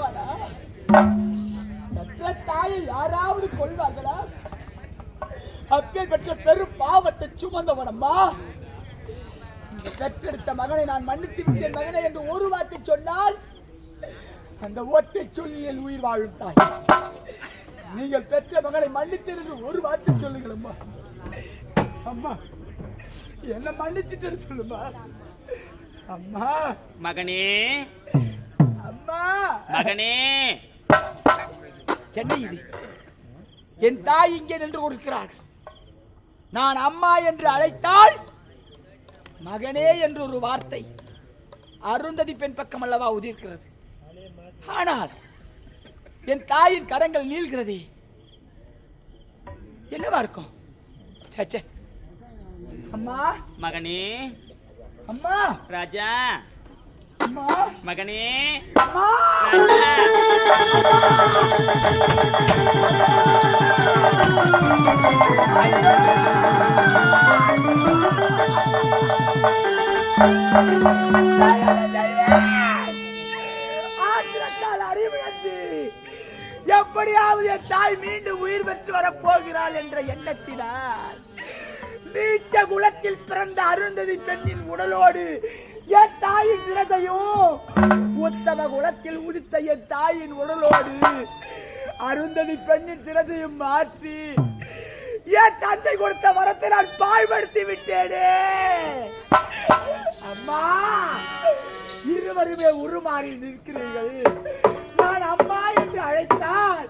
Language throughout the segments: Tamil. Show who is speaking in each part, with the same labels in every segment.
Speaker 1: கொள்வாரா பெற்ற தாயை யாராவது கொள்வார்களா? அப்பேர் பெற்ற பெரும் பாவத்தை சுமந்தவனம்மா? பெற்றெடுத்த மகனை நான் மன்னித்து விட்டேன் மகனை என்று ஒரு வார்த்தை சொன்னால் அந்த ஒற்றை சொல்லியில் உயிர் வாழும் தாய். நீங்கள் பெற்ற மகனை மன்னித்தேன் ஒரு வார்த்தை சொல்லுங்கள் அம்மா அம்மா என்ன மன்னிச்சிட்டேன்னு சொல்லுமா? அம்மா.
Speaker 2: மகனே மகனே.
Speaker 1: என்ன இது. என் தாய் இங்கே நின்று கொடுக்கிறாள் நான் அம்மா என்று அழைத்தால் மகனே என்று ஒரு வார்த்தை அருந்ததி பெண் பக்கம் அல்லவா உதிர்க்கிறது. ஆனால் என் தாயின் கரங்கள் நீள்கிறதே. என்னவா இருக்கும்? ச்சே, ச்சே. அம்மா.
Speaker 2: மகனே.
Speaker 1: அம்மா.
Speaker 2: ராஜா. மகனே.
Speaker 1: எப்படியாவது என் தாய் மீண்டும் உயிர் பெற்று வரப் போகிறாள் என்ற எண்ணத்தினால் நீச்ச குலத்தில் பிறந்த அருந்ததி பெண்ணின் உடலோடு என் தாயின் சிரதையும் உத்தம குலத்தில் உதித்த என் தாயின் உடலோடு அருந்ததி பெண்ணின் சிரதையும் மாற்றி என் தந்தை கொடுத்த வரத்தை நான் பாய்படுத்தி விட்டேனே. அம்மா இருவருமே உருமாறி நிற்கிறீர்கள். நான் அம்மா என்று அழைத்தால்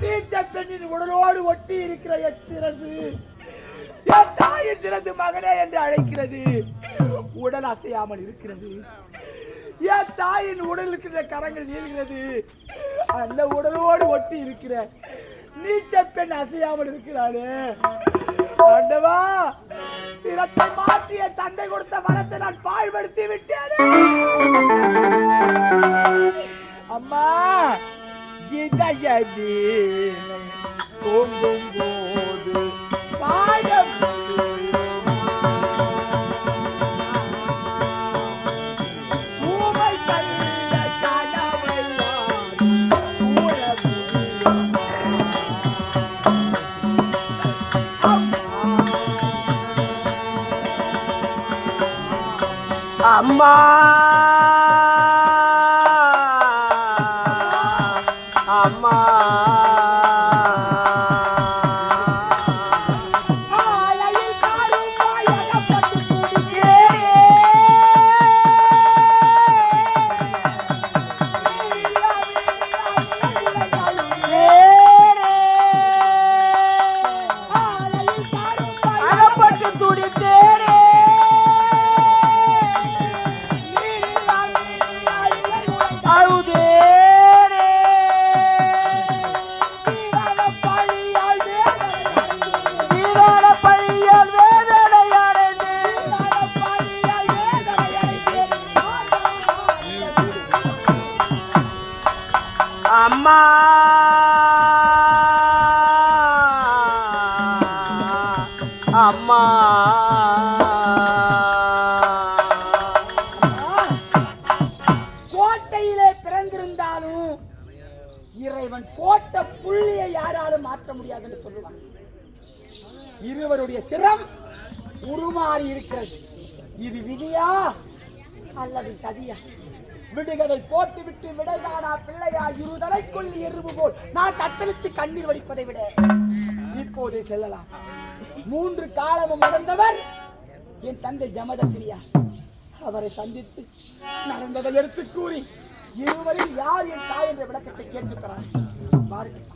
Speaker 1: நீச்சல் பெண்ணின் உடலோடு ஒட்டி இருக்கிற என் சிறகு என் தாயின் சிறந்து மகனே என்று அழைக்கிறது. உடல் அசையாமல் இருக்கிறது. என் தாயின் உடல் இருக்கிற கரங்கள் நீள்கிறது. அந்த உடலோடு ஒட்டி இருக்கிற நீச்சல் பெண் அசையாமல் இருக்கிறாளே. ஆண்டவா சிரத்தை மாற்றிய தந்தை கொடுத்த மரத்தை நான் பாழ்படுத்தி விட்டேனே. அம்மா இதய வீணை
Speaker 3: அம்மா அம்மா.
Speaker 1: கோட்டையிலே பிறந்திருந்தாலும் இறைவன் கோட்டை புள்ளியை யாராலும் மாற்ற முடியாதுன்னு சொல்லுவான். இருவருடைய சிரம் உருமாறி இருக்கிறது. இது விதியா அல்லது சதியா? விடுகதை போட்டுவிட்டு விடைகாணா பிள்ளையா? இருதலைக்குள் எருவு போல். நான் தத்தளித்து கண்ணீர் வடிப்பதை விட இப்போதே செல்லலாம். மூன்று காலமும் நடந்தவர் என் தந்தை ஜமதத்திரியா அவரை சந்தித்து நடந்ததை எடுத்து கூறி இருவரில் யார் என் தாய் என்ற விளக்கத்தை கேட்டுக்கிறார் பாருங்கள்.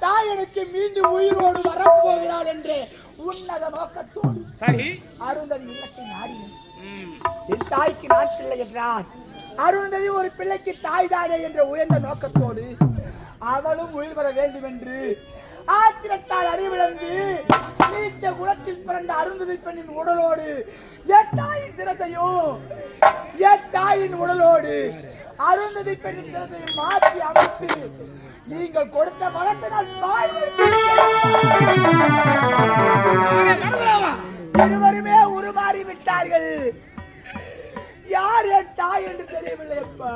Speaker 1: தாய் எனக்கு மீண்டும் உயிரோடு வரப்போகிறாள் என்று உன்னத நோக்கத்தோடு
Speaker 4: சரி.
Speaker 1: அருந்ததி இல்லத்தை
Speaker 4: ம்.
Speaker 1: என் தாய்க்கு நான் பிள்ளை என்றார் அருந்ததி ஒரு பிள்ளைக்கு தாய் தானே என்ற உயர்ந்த நோக்கத்தோடு அவளும் உயிர் பெற வேண்டும் என்று ஆத்திரத்தால் அறிவிழந்து நீச்ச குலத்தில் பிறந்த அருந்ததி பெண்ணின் உடலோடு என் தாயின் சிரத்தையும் என் தாயின் உடலோடு அருந்ததி பெண்ணின் சிரத்தையும் மாற்றி அமைத்து நீங்கள் கொடுத்த பலத்தினால் தாய்
Speaker 4: ராமா,
Speaker 1: இருவருமே உருமாறி விட்டார்கள். யார் என் தாய் என்று தெரியவில்லை அப்பா.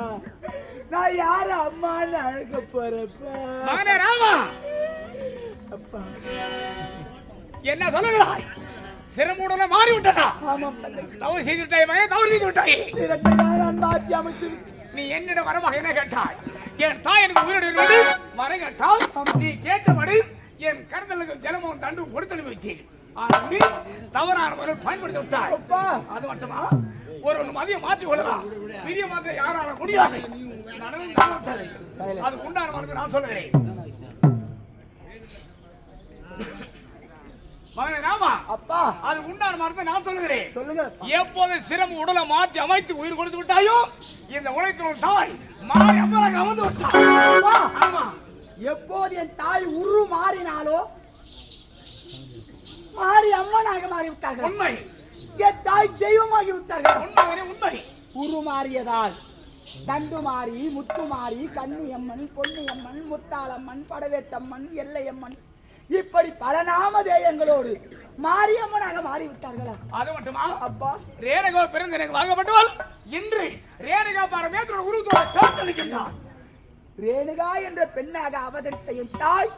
Speaker 1: நான் யார அம்மான்னு அழைக்க போறப்பா அப்பா.
Speaker 4: என்ன சொல்லுகிறாய்? சிரமுடன மாறிவிட்டதா? தவறு செய்து விட்டாய் தவறு செய்து விட்டாய்
Speaker 1: இரட்டை அமைத்து
Speaker 4: நீ என்னிடம் வரமாக என்ன கேட்டாய். என் தாய் எனக்கு உயிரிழந்து வர கேட்டால் நீ கேட்டபடி என் கருதலுக்கு ஜலமும் தண்டு கொடுத்து வைத்தேன். ஆனால் நீ தவறான முறையில் பயன்படுத்தி விட்டாய். அது மட்டுமா? ஒரு ஒரு மதிய மாற்றி கொள்ளலாம். விதிய மாற்ற யாரால முடியாது. அது அதுக்கு உண்டான மருந்து நான் சொல்லுகிறேன்.
Speaker 1: அப்பா.
Speaker 4: அது உண்டான மருந்து நான் சொல்லுகிறேன்.
Speaker 1: சொல்லுங்க.
Speaker 4: எப்போது சிரம உடலை மாற்றி அமைத்து உயிர் கொடுத்து விட்டாயோ இந்த தாய் மாறி அம்மனாக அமர்ந்து
Speaker 1: எப்போது என் தாய் உரு மாறினாலோ மாறி அம்மனாக மாறி விட்டார்கள்
Speaker 4: உண்மை.
Speaker 1: என் தாய் தெய்வமாகி விட்டார்கள்.
Speaker 4: உண்மை உண்மை.
Speaker 1: உரு மாறியதால் தண்டு மாறி முத்து மாறி கன்னியம்மன் பொன்னியம்மன் முத்தாளம்மன் படவேட்டம்மன் எல்லையம்மன் இப்படி பல நாம தேயங்களோடு மாரியம்மனாக மாறிவிட்டார்களா?
Speaker 4: அது மட்டுமா?
Speaker 1: அப்பா.
Speaker 4: ரேணுகா பிறந்து எனக்கு வாங்கப்பட்டவள். இன்று ரேணுகா பாரமேத்தோட உருவத்தோட தோற்றளிக்கின்றான்
Speaker 1: ரேணுகா என்ற பெண்ணாக அவதரித்த என் தாய்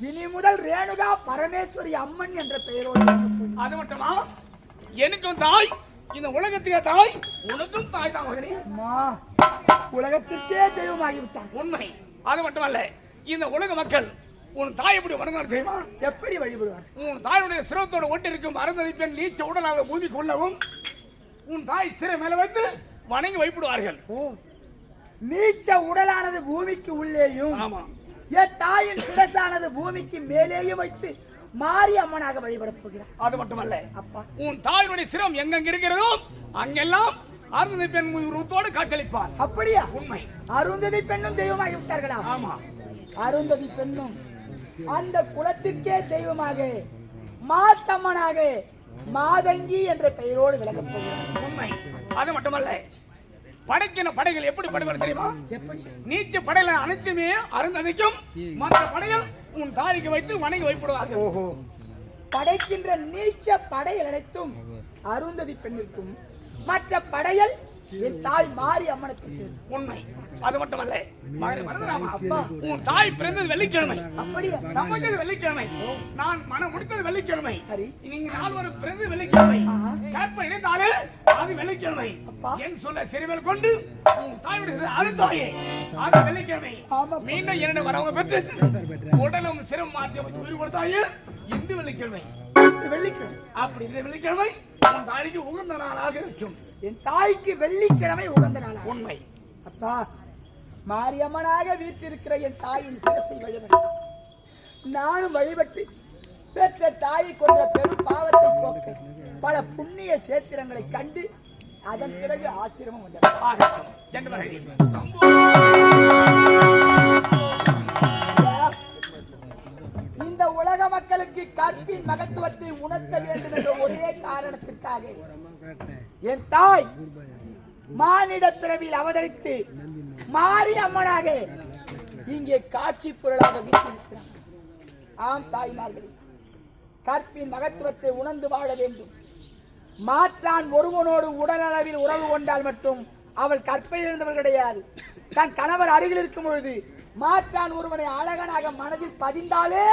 Speaker 1: இனி முதல் ரேணுகா பரமேஸ்வரி அம்மன் என்ற பெயரோடு
Speaker 4: அது மட்டுமா? எனக்கும் தாய் இந்த உலகத்துக்கு தாய் உனக்கும் தாய் தான் மகனே.
Speaker 1: அம்மா உலகத்திற்கே தெய்வமாகி விட்டார்
Speaker 4: உண்மை. அது மட்டுமல்ல இந்த உலக மக்கள் உன் தாய் எப்படி வணங்காரு தெரியுமா?
Speaker 1: எப்படி வழிபடுவார்
Speaker 4: உன் தாயுடைய சிரத்தோட ஒட்டி இருக்கும் பெண் நீச்ச உடலாக பூமிக்கு உள்ளவும் உன் தாய் சிறை மேல வைத்து வணங்கி வைப்பிடுவார்கள்.
Speaker 1: நீச்ச உடலானது பூமிக்கு உள்ளேயும்
Speaker 4: ஆமா.
Speaker 1: என் தாயின் சிரசானது பூமிக்கு மேலேயும் வைத்து மாரி அம்மனாக வழிபடப் போகிறார்.
Speaker 4: அது மட்டுமல்ல
Speaker 1: அப்பா.
Speaker 4: உன் தாயினுடைய சிரம் எங்கெங்க இருக்கிறதோ அங்கெல்லாம் அருந்ததி பெண் உருவத்தோடு காட்சியளிப்பார்.
Speaker 1: அப்படியா?
Speaker 4: உண்மை.
Speaker 1: அருந்ததி பெண்ணும் தெய்வமாகி விட்டார்களா?
Speaker 4: ஆமா.
Speaker 1: அருந்ததி பெண்ணும் அந்த குலத்திற்கே தெய்வமாக மாத்தம்மனாக மாதங்கி என்ற பெயரோடு விளங்கப் போகிறார்.
Speaker 4: உண்மை. அது மட்டுமல்ல படைக்கின படைகள் எப்படி படைவர் தெரியுமா? நீச்ச படையில அனைத்துமே அருந்ததிக்கும் மற்ற படைகள் உன் தாய்க்கு வைத்து வணங்கி வைப்படுவார்கள்.
Speaker 1: ஓஹோ. படைக்கின்ற நீச்ச படைகள் அனைத்தும் அருந்ததி பெண்ணிற்கும் மற்ற படையல் என் தாய் மாரி அம்மனுக்கு சேரும்.
Speaker 4: உண்மை. அது மட்டுமல்ல. மகனே மறந்துடாமா அப்பா உன் தாய் பிறந்தது வெள்ளிக்கிழமை.
Speaker 1: அப்படியா?
Speaker 4: சமைச்சது வெள்ளிக்கிழமை. நான் மனம் முடித்தது வெள்ளிக்கிழமை.
Speaker 1: சரி.
Speaker 4: நீங்க நால்வரும் பிறந்தது வெள்ளிக்கிழமை. கற்பனை இணைந்தாலே அது வெள்ளிக்கிழமை.
Speaker 1: அப்பா.
Speaker 4: என் சொல்ல சிறுவர் கொண்டு உன் தாயுடைய அழுத்தாயே அது வெள்ளிக்கிழமை. மீண்டும் இரண்டு வரவங்க பெற்று உடலும் சிரம் மாற்றி உயிர் கொடுத்தாயே இந்து வெள்ளிக்கிழமை.
Speaker 1: வெள்ளிக்கிழமை.
Speaker 4: அப்படி இந்த வெள்ளிக்கிழமை உன் தாய்க்கு உகந்த நாளாக இருக்கும்.
Speaker 1: என் தாய்க்கு வெள்ளிக்கிழமை உகந்த நாளா
Speaker 4: உண்மை.
Speaker 1: அப்பா மாரியம்மனாக வீற்றிருக்கிற என் தாயின் சிரசை வழிபட நானும் வழிபட்டு பெற்ற தாயை கொன்ற பெரும் பாவத்தை போக்க பல புண்ணிய சேத்திரங்களை கண்டு அதன் பிறகு ஆசிரமம். இந்த உலக மக்களுக்கு கற்பின் மகத்துவத்தை உணர்த்த வேண்டும் என்ற ஒரே காரணத்திற்காக என் தாய் மானிட பிறவியில் அவதரித்து மாறி அம்மனாக இங்கே காட்சி பொருளாக வீட்டிருக்கிறார் ஆம் தாய்மார்களே கற்பின் மகத்துவத்தை உணர்ந்து வாழ வேண்டும். மாற்றான் ஒருவனோடு உடலளவில் உறவு கொண்டால் மட்டும் அவள் கற்பில் இருந்தவர் கிடையாது. தன் கணவர் அருகில் இருக்கும் பொழுது மாற்றான் ஒருவனை அழகனாக மனதில் பதிந்தாலே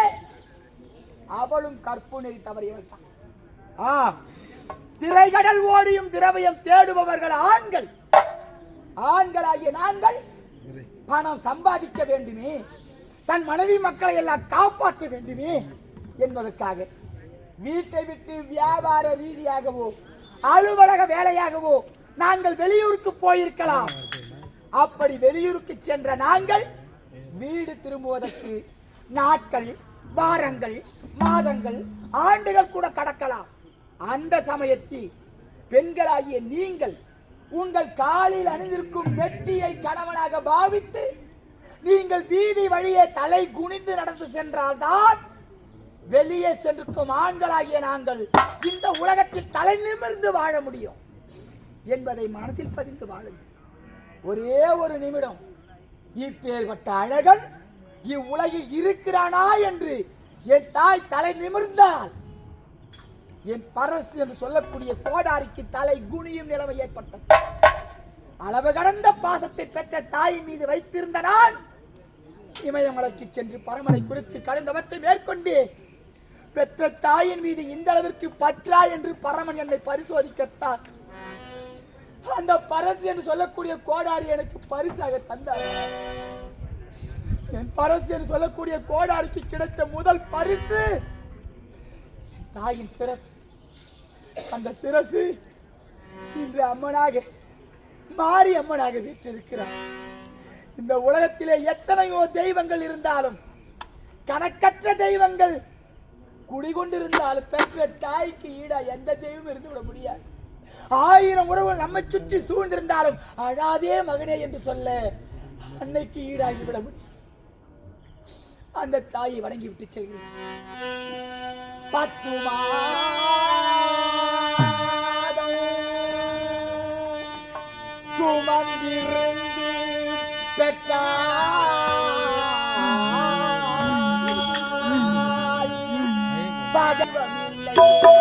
Speaker 1: அவளும் கற்பு நெறி தவறியவள் தான் ஆம். திரைகடல் ஓடியும் திரவியம் தேடுபவர்கள் ஆண்கள். ஆண்களாகிய நாங்கள் பணம் சம்பாதிக்க வேண்டுமே தன் மனைவி மக்களை எல்லாம் காப்பாற்ற வேண்டுமே என்பதற்காக வீட்டை விட்டு வியாபார ரீதியாகவோ அலுவலக வேலையாகவோ நாங்கள் வெளியூருக்கு போயிருக்கலாம். அப்படி வெளியூருக்கு சென்ற நாங்கள் வீடு திரும்புவதற்கு நாட்கள் வாரங்கள் மாதங்கள் ஆண்டுகள் கூட கடக்கலாம். அந்த சமயத்தில் பெண்களாகிய நீங்கள் உங்கள் காலில் அணிந்திருக்கும் வெட்டியை கணவனாக பாவித்து நீங்கள் வீதி வழியே தலை குனிந்து நடந்து சென்றால்தான் வெளியே சென்றிருக்கும் ஆண்களாகிய நாங்கள் இந்த உலகத்தில் தலை நிமிர்ந்து வாழ முடியும் என்பதை மனதில் பதிந்து வாழுங்கள். ஒரே ஒரு நிமிடம். இப்பேற்பட்ட அழகன் இவ்வுலகில் இருக்கிறானா என்று என் தாய் தலை நிமிர்ந்தால் என் பரசு என்று சொல்லக்கூடிய கோடாரிக்கு தலை குனியும் நிலைமை ஏற்பட்டது. அளவு கடந்த பாசத்தை பெற்ற தாயின் மீது வைத்திருந்த நான் இமயமலைக்கு சென்று பரமனை குறித்து கலந்தவத்தை மேற்கொண்டு பெற்ற தாயின் மீது இந்த அளவிற்கு பற்றா என்று பரமன் என்னை பரிசோதிக்கத்தான். அந்த பரசு என்று சொல்லக்கூடிய கோடாரி எனக்கு பரிசாக தந்தார். என் பரசு என்று சொல்லக்கூடிய கோடாரிக்கு கிடைத்த முதல் பரிசு தாயின் சிரசு. அந்த சிரசு இன்று அம்மனாக மாறி அம்மனாக வீற்றிருக்கிறார். இந்த உலகத்திலே எத்தனையோ தெய்வங்கள் இருந்தாலும் கணக்கற்ற தெய்வங்கள் குடிகொண்டிருந்தாலும் பெற்ற தாய்க்கு ஈடா எந்த தெய்வம் இருந்து விட முடியாது. ஆயிரம் உறவுகள் நம்மை சுற்றி சூழ்ந்திருந்தாலும் அழாதே மகனே என்று சொல்ல அன்னைக்கு ஈடாகி விட முடியும் அந்த தாயை வணங்கி விட்டு செல்கிறேன். பத்துமா பகவமில்லை
Speaker 3: அன்னையை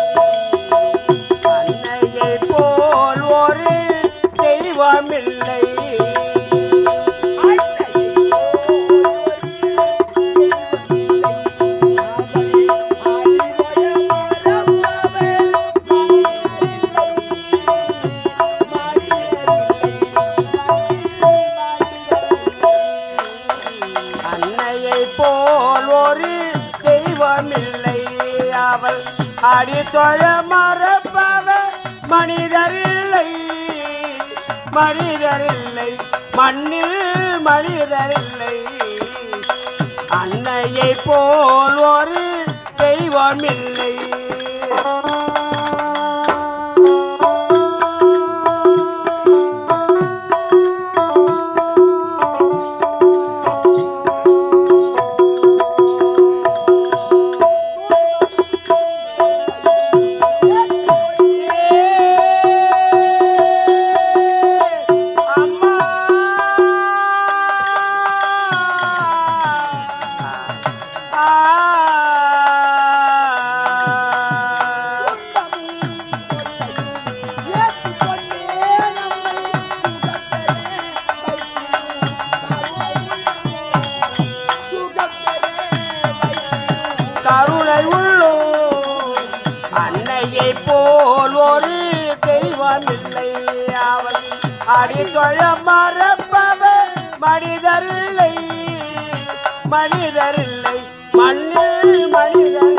Speaker 3: போல் ஒரு தெய்வமில்லை மனிதரில்லை. மண்ணில் மனிதர்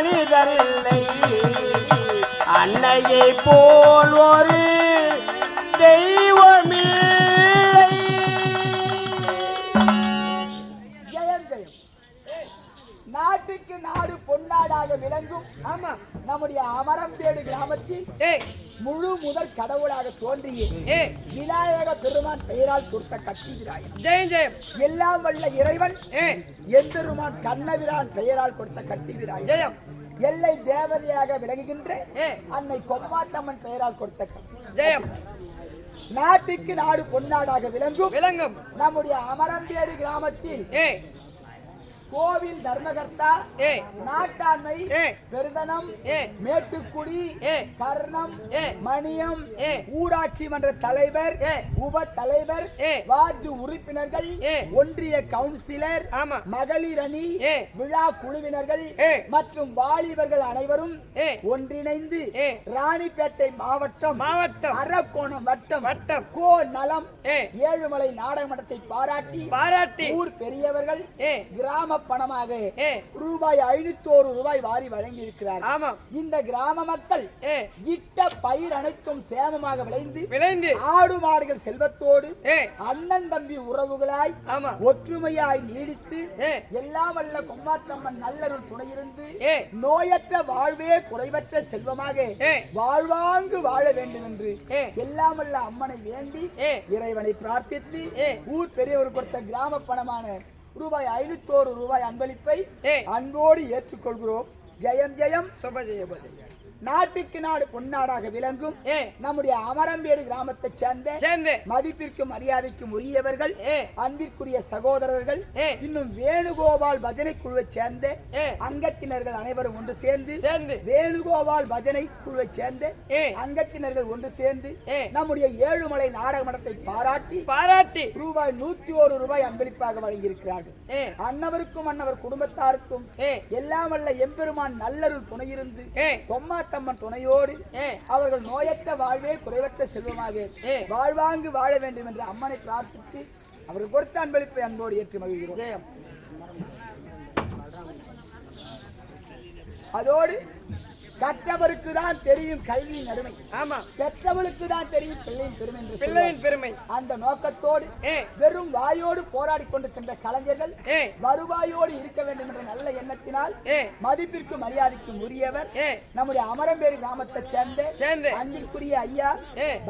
Speaker 3: மனிதரில்லை
Speaker 1: அன்னையை போல் ஒரு தெய்வமில்லை.
Speaker 3: ஜெயம் ஜெயம். நாட்டுக்கு நாடு
Speaker 1: பொன்னாடாக விளங்கும்
Speaker 5: ஆமா.
Speaker 1: நம்முடைய அமரம்பேடு கிராமத்தில் முழு முதல் கடவுளாக தோன்றிய விநாயக பெருமான் பெயரால் கொடுத்த கட்சி விராயன் எல்லாம் வல்ல இறைவன் எம்பெருமான் கண்ணவிரான் பெயரால் கொடுத்த கட்டி
Speaker 5: ஜெயம்.
Speaker 1: எல்லை தேவதையாக விளங்குகின்ற அன்னை கொம்மாத்தம்மன் பெயரால் கொடுத்த.
Speaker 5: ஜெயம்.
Speaker 1: நாட்டுக்கு நாடு பொன்னாடாக விளங்கும்
Speaker 5: விளங்கும்.
Speaker 1: நம்முடைய அமரம்பேடு கிராமத்தில் கோவில் தர்மகர்த்தா நாட்டாண்மை பெருதனம் மேட்டுக்குடி கர்ணம் மணியம் ஊராட்சி மன்ற தலைவர் உப தலைவர் வார்டு உறுப்பினர்கள் ஒன்றிய கவுன்சிலர் மகளிர் அணி விழா குழுவினர்கள் மற்றும் வாலிபர்கள் அனைவரும் ஒன்றிணைந்து ராணிப்பேட்டை மாவட்டம்
Speaker 5: மாவட்டம்.
Speaker 1: அரக்கோணம் வட்டம்
Speaker 5: வட்டம்.
Speaker 1: கோ நலம் ஏழுமலை நாடக மன்றத்தை பாராட்டி
Speaker 5: பாராட்டி.
Speaker 1: ஊர் பெரியவர்கள் கிராம பணமாக ரூபாய் ஐநூத்தோரு ரூபாய் வாரி வழங்கி இருக்கிறார்
Speaker 5: ஆமா.
Speaker 1: இந்த கிராம மக்கள் இட்ட பயிர் அனைத்தும் சேமமாக விளைந்து
Speaker 5: விளைந்து.
Speaker 1: ஆடு மாடுகள் செல்வத்தோடு அண்ணன் தம்பி உறவுகளாய் ஒற்றுமையாய் நீடித்து எல்லாம் வல்ல கொம்மாத்தம்மன் நல்லருள் துணையிருந்து நோயற்ற வாழ்வே குறைவற்ற செல்வமாக வாழ்வாங்கு வாழ வேண்டும் என்று எல்லாம் வல்ல அம்மனை வேண்டி இறைவனை பிரார்த்தித்து ஊர் பெரியவர் கொடுத்த கிராம பணமான ரூபாய் ஐநூத்தோரு ரூபாய் அன்பளிப்பை அன்போடு ஏற்றுக்கொள்கிறோம். ஜெயம் ஜெயம்
Speaker 5: சுப ஜெயபதி
Speaker 1: நாட்டுக்கு நாடு பொன்னாடாக விளங்கும். நம்முடைய அமரம்பேடு கிராமத்தைச் சேர்ந்த
Speaker 5: சேர்ந்து.
Speaker 1: மதிப்பிற்கும் மரியாதைக்கும் உரியவர்கள் அன்பிற்குரிய சகோதரர்கள் இன்னும் வேணுகோபால் பஜனை குழுவை சேர்ந்த அங்கத்தினர்கள் அனைவரும் ஒன்று சேர்ந்து வேணுகோபால் பஜனை குழுவை சேர்ந்த அங்கத்தினர்கள் ஒன்று சேர்ந்து நம்முடைய ஏழுமலை நாடக மன்றத்தை பாராட்டி
Speaker 5: பாராட்டி.
Speaker 1: ரூபாய் நூத்தி ஒரு ரூபாய் அன்பளிப்பாக வழங்கியிருக்கிறார்கள். அன்னவருக்கும் அன்னவர் குடும்பத்தாருக்கும் எல்லாம் வல்ல எம்பெருமான் நல்லருள் துணையிருந்து
Speaker 5: ஏய்
Speaker 1: கொம்மாத்தம்மன் துணையோடு அவர்கள் நோயற்ற வாழ்வே குறைவற்ற செல்வமாக. வாழ்வாங்கு வாழ வேண்டும் என்று அம்மனை பிரார்த்தித்து அவர்கள் கொடுத்த அன்பளிப்பை அன்போடு ஏற்று மகிழ்கிறோம். அதோடு கற்றவருக்கு தான் தெரியும் கல்வியின் அருமை.
Speaker 5: ஆமா.
Speaker 1: பெற்றவளுக்கு தான் தெரியும் பிள்ளையின் பெருமை என்று.
Speaker 5: பிள்ளையின் பெருமை.
Speaker 1: அந்த நோக்கத்தோடு வெறும் வாயோடு போராடி கொண்டிருக்கின்ற கலைஞர்கள் வருவாயோடு இருக்க வேண்டும் என்ற நல்ல எண்ணத்தினால்
Speaker 5: ஏய்
Speaker 1: மதிப்பிற்கும் மரியாதைக்கும் உரியவர் நம்முடைய அமரம்பேடு கிராமத்தைச் சேர்ந்த
Speaker 5: சேர்ந்து.
Speaker 1: அன்பிற்குரிய ஐயா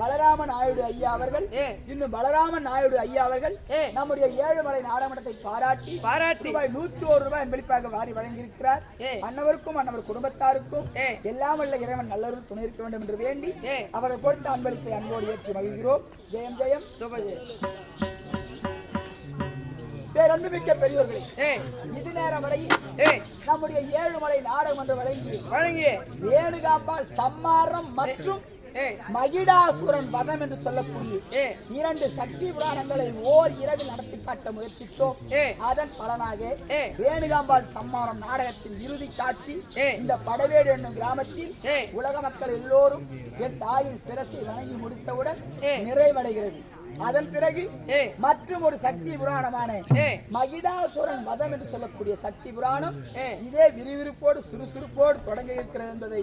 Speaker 1: பலராம நாயுடு ஐயா அவர்கள் இன்னும் பலராம நாயுடு ஐயா அவர்கள் நம்முடைய ஏழுமலை நாடகமன்றத்தை பாராட்டி
Speaker 5: பாராட்டி.
Speaker 1: ரூபாய் நூத்தி ஒரு ரூபாய் அன்பளிப்பாக வாரி வழங்கியிருக்கிறார். அன்னவருக்கும் அன்னவர் குடும்பத்தாருக்கும் எல்லாம் வல்ல இறைவன் நல்லவர்கள் துணை இருக்க வேண்டும் என்று வேண்டி அவர்கள் கொடுத்த அன்பளிப்பை அன்போடு ஏற்று மகிழ்கிறோம். ஜெயம் ஜெயம்.
Speaker 5: சுப ஜெயம்
Speaker 1: பேரன்புமிக்க பெரியோர்களே இது நேரம் வரையில்
Speaker 5: ஏய்
Speaker 1: நம்முடைய ஏழுமலை நாடகம் என்று வழங்கி
Speaker 5: வழங்கி
Speaker 1: வேணுகாம்பால் சம்மாரம் மற்றும் மகிடாசுரன் வதம் என்று சொல்லக்கூடிய இரண்டு சக்தி புராணங்களை ஓர் இரவில் நடத்தி காட்ட முயற்சித்தோம். அதன் பலனாக வேணுகாம்பாள் சம்மாரம் நாடகத்தின் இறுதி காட்சி இந்த படவேடு என்னும் கிராமத்தில் உலக மக்கள் எல்லோரும் என் தாயின் சிரசை வணங்கி முடித்தவுடன். நிறைவடைகிறது. அதன் பிறகு மற்றும் ஒரு சக்தி புராணமான. மகிடாசுரன் வதம் என்று சொல்லக்கூடிய சக்தி புராணம். இதே விறுவிறுப்போடு சுறுசுறுப்போடு தொடங்க இருக்கிறது என்பதை.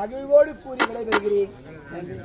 Speaker 1: மகிழ்வோடு கூறி விடைபெறுகிறேன். நன்றி.